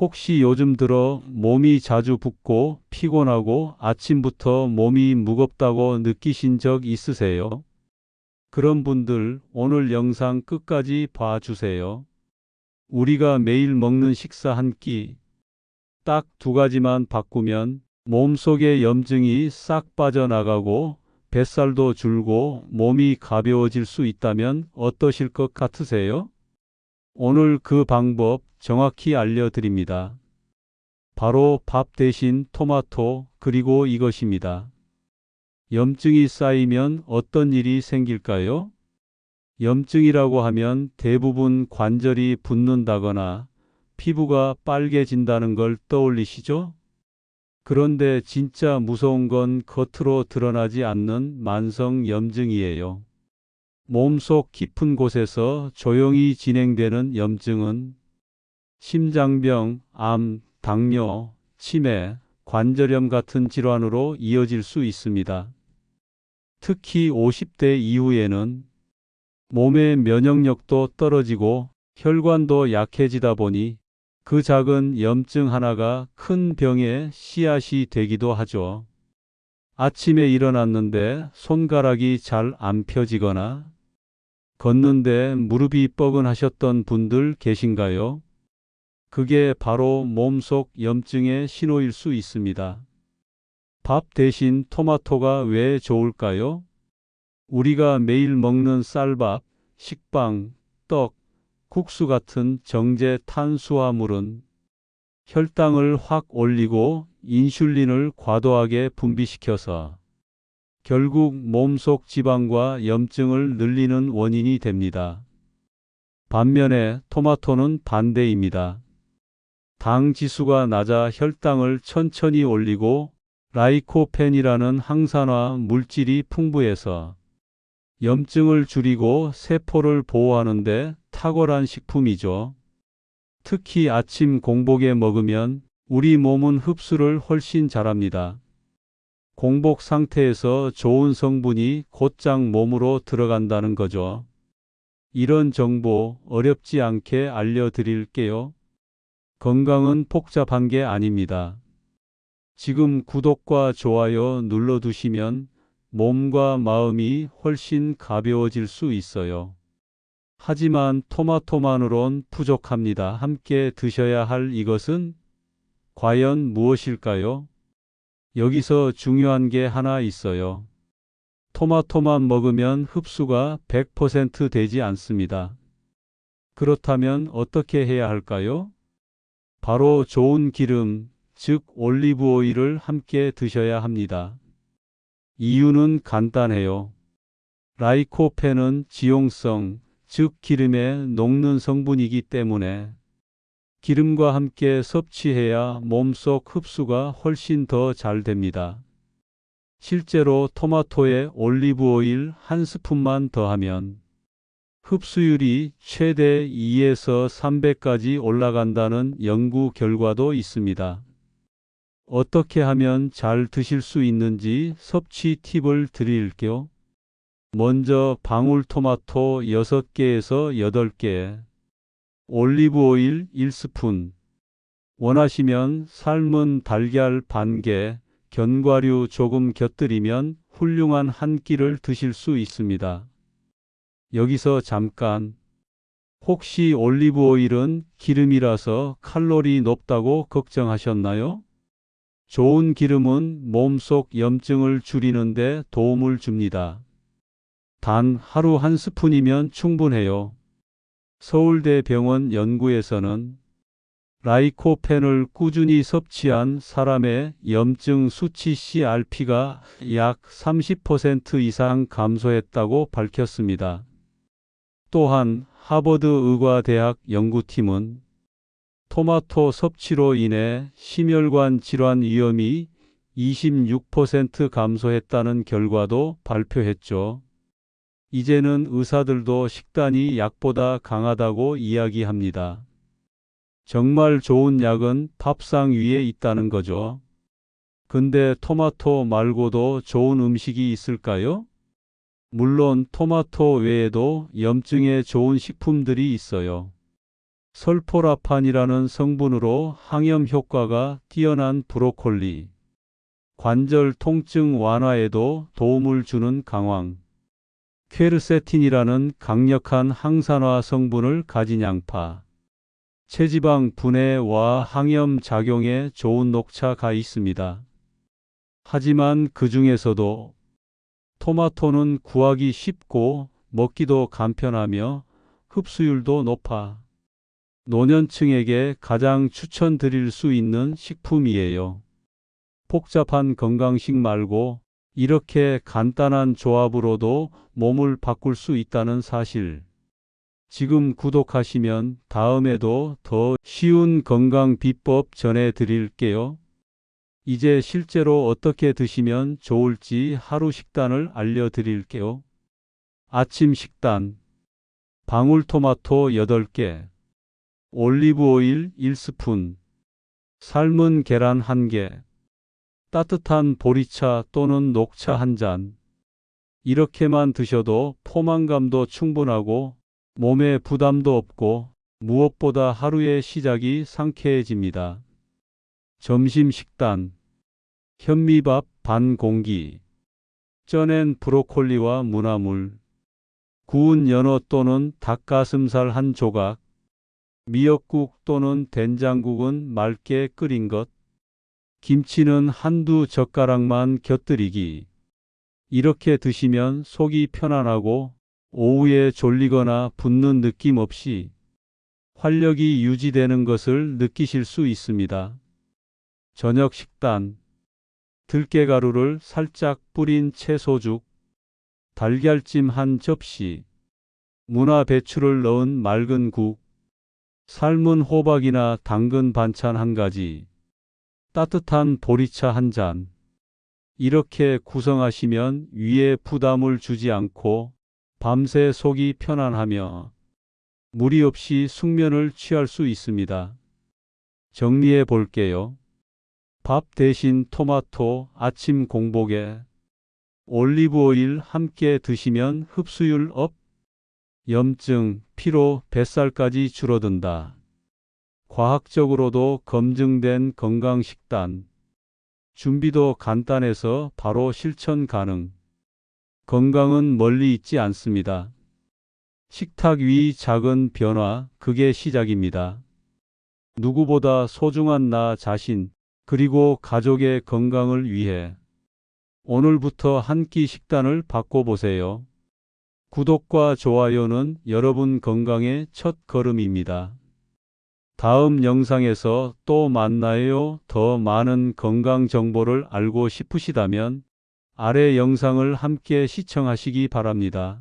혹시 요즘 들어 몸이 자주 붓고 피곤하고 아침부터 몸이 무겁다고 느끼신 적 있으세요? 그런 분들 오늘 영상 끝까지 봐주세요. 우리가 매일 먹는 식사 한 끼, 딱 두 가지만 바꾸면 몸속의 염증이 싹 빠져나가고 뱃살도 줄고 몸이 가벼워질 수 있다면 어떠실 것 같으세요? 오늘 그 방법 정확히 알려드립니다. 바로 밥 대신 토마토 그리고 이것입니다. 염증이 쌓이면 어떤 일이 생길까요? 염증이라고 하면 대부분 관절이 붓는다거나 피부가 빨개진다는 걸 떠올리시죠? 그런데 진짜 무서운 건 겉으로 드러나지 않는 만성 염증이에요. 몸속 깊은 곳에서 조용히 진행되는 염증은 심장병, 암, 당뇨, 치매, 관절염 같은 질환으로 이어질 수 있습니다. 특히 50대 이후에는 몸의 면역력도 떨어지고 혈관도 약해지다 보니 그 작은 염증 하나가 큰 병의 씨앗이 되기도 하죠. 아침에 일어났는데 손가락이 잘 안 펴지거나 걷는데 무릎이 뻐근하셨던 분들 계신가요? 그게 바로 몸속 염증의 신호일 수 있습니다. 밥 대신 토마토가 왜 좋을까요? 우리가 매일 먹는 쌀밥, 식빵, 떡, 국수 같은 정제 탄수화물은 혈당을 확 올리고 인슐린을 과도하게 분비시켜서 결국 몸속 지방과 염증을 늘리는 원인이 됩니다. 반면에 토마토는 반대입니다. 당 지수가 낮아 혈당을 천천히 올리고 라이코펜이라는 항산화 물질이 풍부해서 염증을 줄이고 세포를 보호하는데 탁월한 식품이죠. 특히 아침 공복에 먹으면 우리 몸은 흡수를 훨씬 잘합니다. 공복 상태에서 좋은 성분이 곧장 몸으로 들어간다는 거죠. 이런 정보 어렵지 않게 알려드릴게요. 건강은 복잡한 게 아닙니다. 지금 구독과 좋아요 눌러두시면 몸과 마음이 훨씬 가벼워질 수 있어요. 하지만 토마토만으론 부족합니다. 함께 드셔야 할 이것은 과연 무엇일까요? 여기서 중요한 게 하나 있어요. 토마토만 먹으면 흡수가 100% 되지 않습니다. 그렇다면 어떻게 해야 할까요? 바로 좋은 기름, 즉 올리브 오일을 함께 드셔야 합니다. 이유는 간단해요. 라이코펜은 지용성, 즉 기름에 녹는 성분이기 때문에 기름과 함께 섭취해야 몸속 흡수가 훨씬 더 잘 됩니다. 실제로 토마토에 올리브 오일 한 스푼만 더하면 흡수율이 최대 2에서 300까지 올라간다는 연구 결과도 있습니다. 어떻게 하면 잘 드실 수 있는지 섭취 팁을 드릴게요. 먼저 방울토마토 6개에서 8개, 올리브 오일 1스푼, 원하시면 삶은 달걀 반개, 견과류 조금 곁들이면 훌륭한 한 끼를 드실 수 있습니다. 여기서 잠깐 혹시 올리브 오일은 기름이라서 칼로리 높다고 걱정하셨나요? 좋은 기름은 몸속 염증을 줄이는데 도움을 줍니다. 단 하루 한 스푼이면 충분해요. 서울대 병원 연구에서는 라이코펜을 꾸준히 섭취한 사람의 염증 수치 CRP가 약 30% 이상 감소했다고 밝혔습니다. 또한 하버드 의과대학 연구팀은 토마토 섭취로 인해 심혈관 질환 위험이 26% 감소했다는 결과도 발표했죠. 이제는 의사들도 식단이 약보다 강하다고 이야기합니다. 정말 좋은 약은 밥상 위에 있다는 거죠. 근데 토마토 말고도 좋은 음식이 있을까요? 물론 토마토 외에도 염증에 좋은 식품들이 있어요. 설포라판이라는 성분으로 항염 효과가 뛰어난 브로콜리. 관절 통증 완화에도 도움을 주는 강황. 퀘르세틴이라는 강력한 항산화 성분을 가진 양파. 체지방 분해와 항염 작용에 좋은 녹차가 있습니다. 하지만 그 중에서도 토마토는 구하기 쉽고 먹기도 간편하며 흡수율도 높아 노년층에게 가장 추천드릴 수 있는 식품이에요. 복잡한 건강식 말고 이렇게 간단한 조합으로도 몸을 바꿀 수 있다는 사실. 지금 구독하시면 다음에도 더 쉬운 건강 비법 전해 드릴게요. 이제 실제로 어떻게 드시면 좋을지 하루 식단을 알려드릴게요. 아침 식단. 방울토마토 8개. 올리브오일 1스푼. 삶은 계란 1개. 따뜻한 보리차 또는 녹차 한 잔. 이렇게만 드셔도 포만감도 충분하고 몸에 부담도 없고 무엇보다 하루의 시작이 상쾌해집니다. 점심 식단. 현미밥 반 공기. 쪄낸 브로콜리와 무나물. 구운 연어 또는 닭가슴살 한 조각. 미역국 또는 된장국은 맑게 끓인 것. 김치는 한두 젓가락만 곁들이기. 이렇게 드시면 속이 편안하고 오후에 졸리거나 붓는 느낌 없이 활력이 유지되는 것을 느끼실 수 있습니다. 저녁 식단. 들깨가루를 살짝 뿌린 채소죽. 달걀찜 한 접시. 무나 배추를 넣은 맑은 국. 삶은 호박이나 당근 반찬 한 가지. 따뜻한 보리차 한 잔. 이렇게 구성하시면 위에 부담을 주지 않고 밤새 속이 편안하며 무리 없이 숙면을 취할 수 있습니다. 정리해 볼게요. 밥 대신 토마토 아침 공복에 올리브오일 함께 드시면 흡수율 업, 염증, 피로, 뱃살까지 줄어든다. 과학적으로도 검증된 건강 식단. 준비도 간단해서 바로 실천 가능. 건강은 멀리 있지 않습니다. 식탁 위 작은 변화, 그게 시작입니다. 누구보다 소중한 나 자신, 그리고 가족의 건강을 위해 오늘부터 한 끼 식단을 바꿔보세요. 구독과 좋아요는 여러분 건강의 첫 걸음입니다. 다음 영상에서 또 만나요. 더 많은 건강 정보를 알고 싶으시다면 아래 영상을 함께 시청하시기 바랍니다.